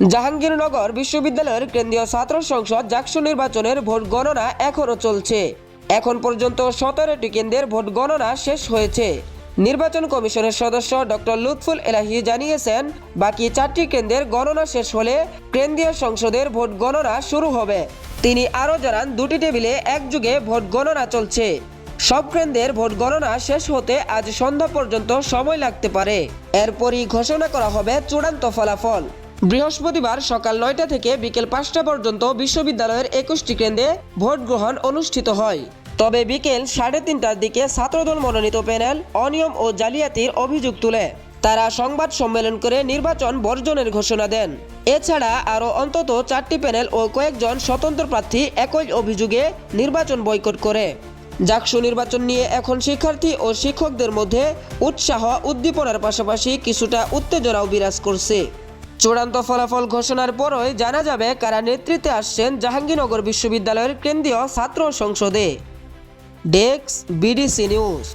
জাহাঙ্গীরনগর বিশ্ববিদ্যালয়ের কেন্দ্রীয় ছাত্র সংসদ জাকসু নির্বাচনের ভোট গণনা এখনও চলছে। এখন পর্যন্ত সতেরোটি কেন্দ্রের ভোট গণনা শেষ হয়েছে। নির্বাচন কমিশনের সদস্য ডক্টর লুৎফুল এলাহি জানিয়েছেন, বাকি চারটি কেন্দ্রের গণনা শেষ হলে কেন্দ্রীয় সংসদের ভোট গণনা শুরু হবে। তিনি আরও জানান, দুটি টেবিলে একযুগে ভোট গণনা চলছে। সব কেন্দ্রের ভোট গণনা শেষ হতে আজ সন্ধ্যা পর্যন্ত সময় লাগতে পারে। এরপরই ঘোষণা করা হবে চূড়ান্ত ফলাফল। বৃহস্পতিবার সকাল নয়টা থেকে বিকেল পাঁচটা পর্যন্ত বিশ্ববিদ্যালয়ের একুশটি কেন্দ্রে ভোট গ্রহণ অনুষ্ঠিত হয়। তবে বিকেল সাড়ে তিনটার দিকে ছাত্রদল মনোনীত প্যানেল অনিয়ম ও জালিয়াতির অভিযোগ তুলে। তারা সংবাদ সম্মেলন করে নির্বাচন বর্জনের ঘোষণা দেন। এছাড়া আরও অন্তত চারটি প্যানেল ও কয়েকজন স্বতন্ত্র প্রার্থী একই অভিযোগে নির্বাচন বয়কট করে। জাকসু নির্বাচন নিয়ে এখন শিক্ষার্থী ও শিক্ষকদের মধ্যে উৎসাহ উদ্দীপনার পাশাপাশি কিছুটা উত্তেজনাও বিরাজ করছে। চূড়ান্ত ফলাফল ঘোষণার পরই জানা যাবে কারা নেতৃত্বে আসছেন জাহাঙ্গীরনগর বিশ্ববিদ্যালয়ের কেন্দ্রীয় ছাত্র সংসদে। Desk BDC news.